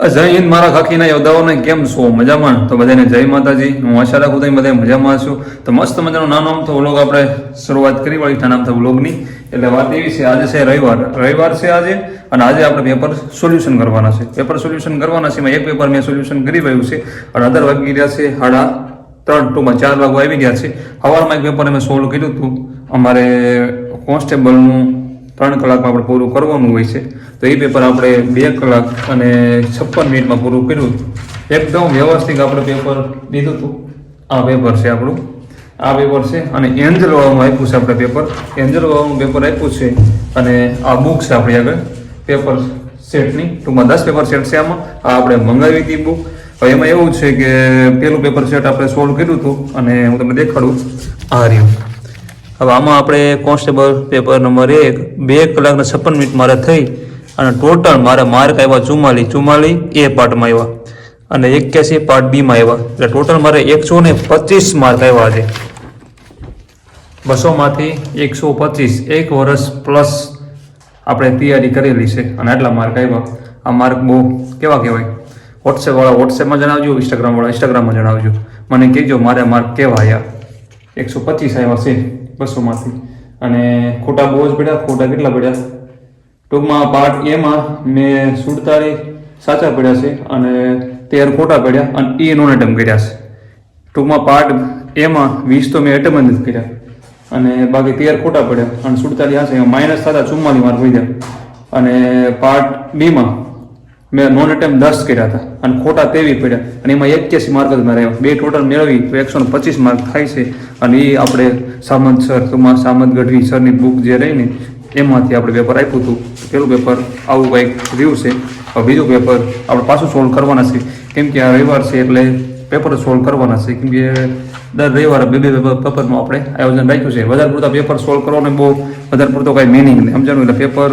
જય હિન્દ મારા ખાખીના યોદ્ધાઓને કેમ છો? મજામાં? તો બધાને જય માતાજી. હું આશા રાખું તમે બધા મજામાં છું તો મસ્ત મજાનો નાનો આમ તો વ્લોગ આપણે શરૂઆત કરી. વાળી નામ તો વ્લોગની. એટલે વાત એવી છે, આજે છે રવિવાર. રવિવાર છે આજે અને આજે આપણે પેપર સોલ્યુશન કરવાના છે. પેપર સોલ્યુશન કરવાના છે એક પેપર મેં સોલ્યુશન કરી રહ્યું છે. અને અધર વાગી રહ્યા છે સાડા ત્રણ ટુમાં ચાર વાગો આવી ગયા છે. સવારમાં એક પેપર અમે સોલ્વ કર્યું હતું. અમારે કોન્સ્ટેબલનું ત્રણ કલાકમાં આપણે પૂરું કરવાનું હોય છે. તો એ પેપર આપણે બે કલાક અને છપ્પન મિનિટમાં પૂરું કર્યું. એકદમ વ્યવસ્થિત આપણે પેપર લીધું હતું. આ પેપર છે આપણું. આ પેપર છે અને એન્જલ વાળાનું આપ્યું છે આપણે પેપર એન્જલ વાળાનું પેપર આપ્યું છે અને આ બુક છે આપણી આગળ. પેપર સેટની ટૂંકમાં દસ પેપર સેટ છે આમાં. આ આપણે મંગાવી હતી બુક હવે એમાં એવું છે કે પેલું પેપર સેટ આપણે સોલ્વ કર્યું હતું અને હું તમને દેખાડું. આ રહ્યું. હવે આમાં આપણે કોન્સ્ટેબલ પેપર નંબર એક, બે કલાકને છપ્પન મિનિટ મારે થઈ. અને ટોટલ મારે માર્ક આવ્યા ચુમ્માલી ચુમ્માલી એ પાર્ટમાં આવ્યા અને એક્યાસી પાર્ટ બીમાં આવ્યા એટલે ટોટલ મારે એકસો ને પચીસ માર્ક આવ્યા છે. બસોમાંથી એકસો પચીસ, એક વર્ષ પ્લસ આપણે તૈયારી કરેલી છે. અને આટલા માર્ક આવ્યા આ માર્ક બહુ કેવા કહેવાય? વોટ્સએપવાળા વોટ્સએપમાં જણાવજો ઇન્સ્ટાગ્રામ વાળા ઇન્સ્ટાગ્રામમાં જણાવજો. મને કહેજો મારે માર્ક કેવા આવ્યા એકસો પચીસ આવ્યા છે બસોમાંથી. અને ખોટા બહુ જ પડ્યા, ખોટા કેટલા પડ્યા? ટૂંકમાં પાર્ટ એમાં મેં સુડતાલીસ સાચા પડ્યા છે અને તેર ખોટા પડ્યા અને એ નોન એટમ કર્યા છે. ટૂંકમાં પાર્ટ એમાં વીસ તો મેં એટમ જ કર્યા. અને બાકી તેર ખોટા પડ્યા અને સુડતાલીસ હશે માઇનસ થતા ચુમ્માલીસ માર્ક વધ્યા. અને પાર્ટ બીમાં મેં નોન એટેમ દસ કર્યા હતા અને ખોટા તેવી પડ્યા. અને એમાં એક્યાસી માર્ક જ મારે બે ટોટલ મેળવી તો એકસો પચીસ માર્ક થાય છે. અને એ આપણે સામંત સર ટૂંકમાં સામંત ગઢવી સરની બુક જે રહી ને એમાંથી આપણે પેપર આપ્યું હતું. પેલું પેપર આવું કંઈક રહ્યું છે. બીજું પેપર આપણે પાછું સોલ્વ કરવાના છે. કેમ કે આ રવિવાર છે એટલે પેપર સોલ્વ કરવાના છે. કેમ કે દર રવિવારે બે બે પેપરનું આપણે આયોજન રાખ્યું છે. વધારે પૂરતા પેપર સોલ્વ કરવાનો બહુ, વધારે પૂરતો કાંઈ મિનિંગ નહીં. સમજાણું? એટલે પેપર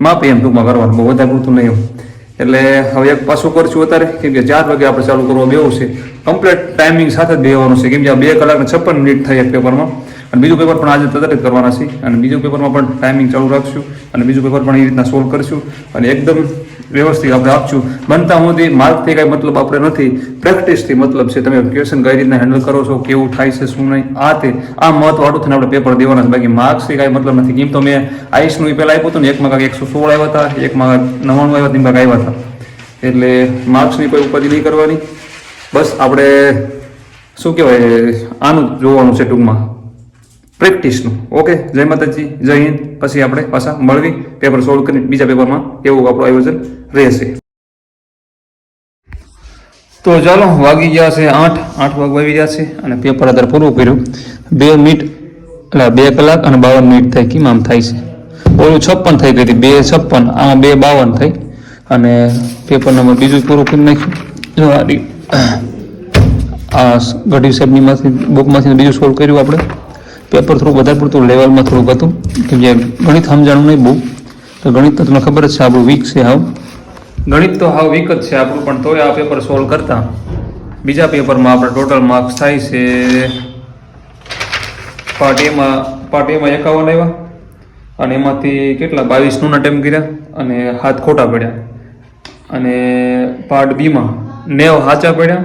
માપે એમ ટૂંકમાં કરવાનું. બહુ વધારે પૂરતું નહીં એમ. એટલે હવે એક પાછું કરશું અત્યારે. કેમ કે ચાર વાગે આપણે ચાલુ કરવા બેવું છે. કમ્પ્લીટ ટાઈમિંગ સાથે જ બેવાનું છે. કેમ કે આ બે કલાક ને છપ્પન મિનિટ થઈ એક પેપરમાં અને બીજું પેપર પણ આજે તરત કરવાના છે. અને બીજું પેપરમાં પણ ટાઈમિંગ ચાલુ રાખશું અને બીજું પેપર પણ એ રીતના સોલ્વ કરશું. અને એકદમ વ્યવસ્થિત આપણે આપશું. બનતા સુધી માર્કથી કાંઈ મતલબ આપણે નથી. પ્રેક્ટિસથી મતલબ છે. તમે ક્વેશ્ચન કઈ રીતના હેન્ડલ કરો છો, કેવું થાય છે, શું નહીં, આ તે. આ મહત્વ થઈને આપણે પેપર દેવાના છે. બાકી માર્ક્સથી કાંઈ મતલબ નથી. કેમ તો મેં આઈસનું એ પહેલાં આપ્યું હતું ને, એકમાં કાંઈક એકસો સોળ આવ્યા હતા, એકમાં નવ્વાણું આવ્યા હતા કાંઈક આવ્યા હતા. એટલે માર્ક્સની કોઈ ઉપાધિ નહીં કરવાની. બસ આપણે, શું કહેવાય, આનું જોવાનું છે ટૂંકમાં. પ્રેક્ટિસનું. ઓકે? જય માતાજી, જય હિન્દ. પછી આપણે પાછા મળવી પેપર સોલ્વ કરી બીજા પેપરમાં એવું આપણું આયોજન રહેશે. તો ચાલો, વાગી ગયા છે આઠ. આઠ વાગ વાગી ગયા છે અને પેપર અત્યારે પૂરું કર્યું. બે મિનિટ, એટલે બે કલાક અને બાવન મિનિટ થઈ કિમામ થાય છે? ઓલું છપ્પન થઈ ગઈ હતી, બે છપ્પન, આ બે બાવન થઈ. અને પેપર નંબર બીજું પૂરું કરી નાખ્યું. જો આ ગઢી સાહેબની માંથી બુકમાંથી બીજું સોલ્વ કર્યું આપણે. પેપર થોડું વધારે પડતું લેવલમાં થોડુંક હતું, કેમ જે ગણિત સમજાણું નહીં બહુ. તો ગણિત તો તમને ખબર જ છે, આપણું વીક છે હાવ. ગણિત તો હાવ વીક જ છે આપણું, પણ તોય આ પેપર સોલ્વ કરતા. બીજા પેપરમાં આપણે ટોટલ માર્ક્સ થાય છે. પાર્ટ એમાં પાર્ટ એમાં એકાવન આવ્યા. અને એમાંથી કેટલા? બાવીસ નોન અટેમ્પ કર્યા અને હાથ ખોટા પડ્યા. અને પાર્ટ બીમાં નેવ સાચા પડ્યા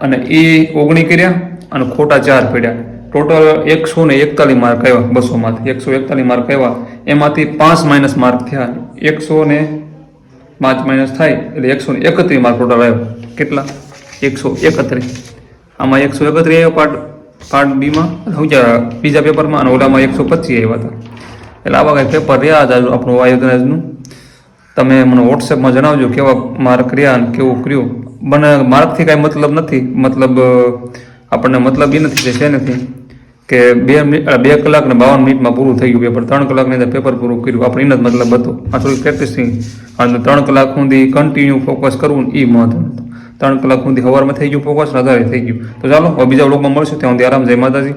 અને એ ઓગણી કર્યા અને ખોટા ચાર પડ્યા. ટોટલ એકસો ને એકતાલીસ માર્ક આવ્યા બસોમાંથી. એકસો એકતાલીસ માર્ક આવ્યા. એમાંથી પાંચ માઇનસ માર્ક થયા. એકસો ને પાંચ માઇનસ થાય એટલે એકસો ને એકત્રીસ માર્ક ટોટલ આવ્યો. કેટલા? એકસો એકત્રીસ. આમાં એકસો એકત્રીસ આવ્યો પાર્ટ પાર્ટ બીમાં સમજ્યા બીજા પેપરમાં અને ઓલામાં એકસો પચીસ આવ્યા હતા. એટલે આવા કંઈ પેપર રહ્યા હતા આપણું આયોજનનું તમે મને વોટ્સએપમાં જણાવજો કેવા માર્ક રહ્યા અને કેવું કર્યું. મને માર્કથી કાંઈ મતલબ નથી. મતલબ, આપણને મતલબ એ નથી કે છે નથી. કે બે બે કલાક ને બાવન મિનિટમાં પૂરું થઈ ગયું પેપર ત્રણ કલાકની અંદર પેપર પૂરું કર્યું. આપણે એનો જ મતલબ હતો. આ થોડીક પ્રેક્ટિસ અને ત્રણ કલાક સુધી કન્ટિન્યુ ફોકસ કરવું એ મહત્વનું હતું. ત્રણ કલાક સુધી સવારમાં થઈ ગયું ફોકસ વધારે થઈ ગયું. તો ચાલો બીજા વ્લોગમાં મળશું. ત્યાં સુધી આરામ, જય માતાજી.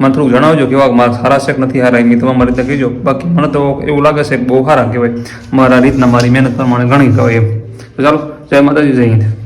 મને થોડું જણાવજો કેવા મારા સારા છે નથી, હારા એની તમારી રીતે કહેજો. બાકી મને તો એવું લાગે છે બહુ સારા કહેવાય. મારા રીતના મારી મહેનત પ્રમાણે ઘણી કહેવાય એમ. તો ચાલો, જય માતાજી, જય હિન્દ.